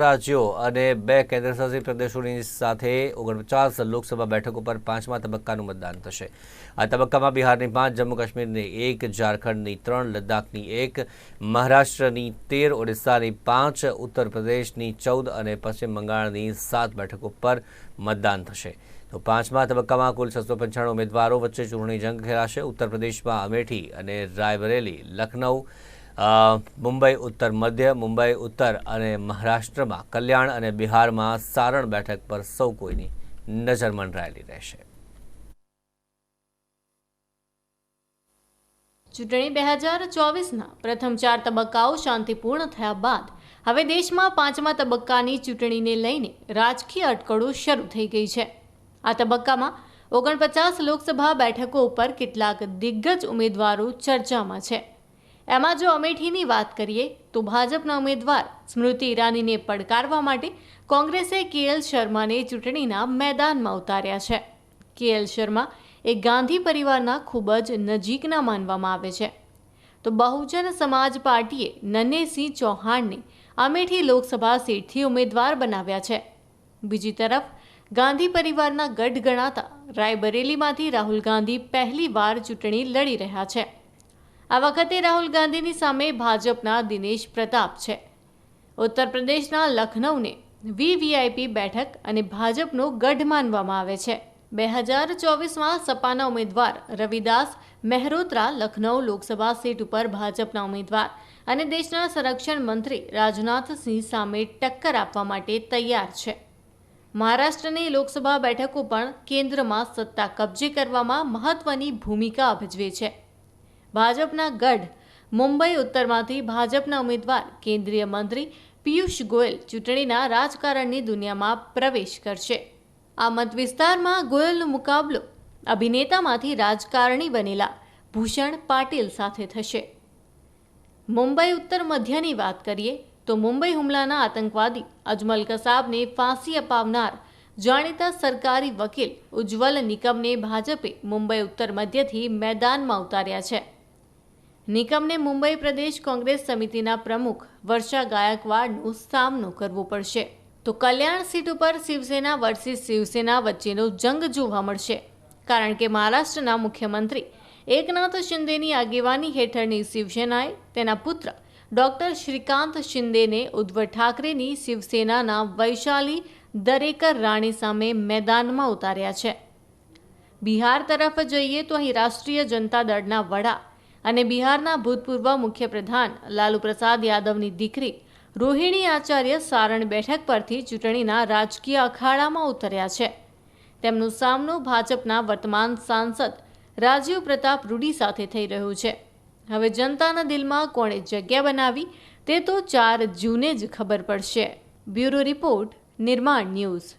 રાજ્યો અને બે કેન્દ્રશાસિત પ્રદેશોની સાથે ઓગણપચાસ લોકસભા બેઠકો પર પાંચમા તબક્કાનું મતદાન થશે. આ તબક્કામાં બિહારની પાંચ જમ્મુ કાશ્મીરની એક, ઝારખંડની ત્રણ, લદ્દાખની એક, મહારાષ્ટ્રની તેર, ઓડિશાની પાંચ ઉત્તર પ્રદેશની ચૌદ અને પશ્ચિમ બંગાળની સાત બેઠકો પર મતદાન થશે. તો પાંચમા તબક્કામાં કુલ છસો પંચાણું ઉમેદવારો વચ્ચે ચૂંટણી જંગ ખેલાશે. ઉત્તર પ્રદેશમાં અમેઠી અને રાયબરેલી, લખનઉ મુંબઈ, ઉત્તર, મધ્ય, મુંબઈ, ઉત્તર અને મહારાષ્ટ્રમાં કલ્યાણ અને બિહારમાં સારણ બેઠક પર સૌ કોઈની નજર મંડરાયેલી રહેશે. ચૂંટણી બે હજાર ચોવીસના પ્રથમ ચાર તબક્કાઓ શાંતિપૂર્ણ થયા બાદ હવે દેશમાં પાંચમા તબક્કાની ચૂંટણીને લઈને રાજકીય અટકળો શરૂ થઈ ગઈ છે. આ તબક્કામાં ઓગણપચાસ લોકસભા બેઠકો ઉપર કેટલાક દિગ્ગજ ઉમેદવારો ચર્ચામાં છે. એમાં જો અમેઠીની વાત કરીએ, તો ભાજપના ઉમેદવાર સ્મૃતિ ઈરાનીને પડકારવા માટે કોંગ્રેસે કેએલ શર્માને ચૂંટણીના મેદાનમાં ઉતાર્યા છે. કેએલ શર્મા એ ગાંધી પરિવારના ખૂબ જ નજીકના માનવામાં આવે છે. તો બહુજન સમાજ પાર્ટીએ નન્હેસિંહ ચૌહાણને અમેઠી લોકસભા સીટથી ઉમેદવાર બનાવ્યા છે. બીજી તરફ, ગાંધી પરિવારના ગઢ ગણાતા રાયબરેલીમાંથી રાહુલ ગાંધી પહેલીવાર ચૂંટણી લડી રહ્યા છે. આ વખતે રાહુલ ગાંધીની સામે ભાજપના દિનેશ પ્રતાપ છે. ઉત્તર પ્રદેશના લખનૌને વીવીઆઈપી બેઠક અને ભાજપનો ગઢ માનવામાં આવે છે. બે હજાર ચોવીસમાં સપાના ઉમેદવાર રવિદાસ મહેરોત્રા લખનૌ લોકસભા સીટ ઉપર ભાજપના ઉમેદવાર અને દેશના સંરક્ષણ મંત્રી રાજનાથસિંહ સામે ટક્કર આપવા માટે તૈયાર છે. મહારાષ્ટ્રની લોકસભા બેઠકો પણ કેન્દ્રમાં સત્તા કબજે કરવામાં મહત્વની ભૂમિકા ભજવે છે. ભાજપના ગઢ, મુંબઈ ઉત્તરમાંથી ભાજપના ઉમેદવાર, કેન્દ્રીય મંત્રી પિયુષ ગોયલ ચૂંટણીના રાજકારણની દુનિયામાં પ્રવેશ કરશે. આ મત વિસ્તારમાં ગોયલનો મુકાબલો અભિનેતામાંથી રાજકારણી બનેલા ભૂષણ પાટીલ સાથે થશે. મુંબઈ ઉત્તર મધ્યની વાત કરીએ તો મુંબઈ હુમલાના આતંકવાદી અજમલ કસાબને ફાંસી અપાવનાર જાણીતા સરકારી વકીલ ઉજ્જવલ નિકમને ભાજપે મુંબઈ ઉત્તર મધ્યથી મેદાનમાં ઉતાર્યા છે. નિકમને મુંબઈ પ્રદેશ કોંગ્રેસ સમિતિના પ્રમુખ વર્ષા ગાયકવાડનો સામનો કરવો પડશે. તો કલ્યાણ સીટ ઉપર શિવસેના વર્સિસ શિવસેના વચ્ચેનો જંગ જોવા મળશે. કારણ કે મહારાષ્ટ્રના મુખ્યમંત્રી એકનાથ શિંદેની આગેવાની હેઠળની શિવસેનાએ તેના પુત્ર ડોક્ટર શ્રીકાંત શિંદેને ઉદ્ધવ ઠાકરેની શિવસેનાના વૈશાલી દરેકર રાણી સામે મેદાનમાં ઉતાર્યા છે. બિહાર તરફ જઈએ તો અહીં રાષ્ટ્રીય જનતા દળના વડા અને બિહારના ભૂતપૂર્વ મુખ્યપ્રધાન લાલુ પ્રસાદ યાદવની દીકરી રોહિણી આચાર્ય સારણ બેઠક પરથી ચૂંટણીના રાજકીય અખાડામાં ઉતર્યા છે. તેમનો સામનો ભાજપના વર્તમાન સાંસદ રાજીવ પ્રતાપ રૂડી સાથે થઈ રહ્યું છે. હવે જનતાના દિલમાં કોણે જગ્યા બનાવી તે તો ચાર જૂને જ ખબર પડશે. Bureau report, Nirman news.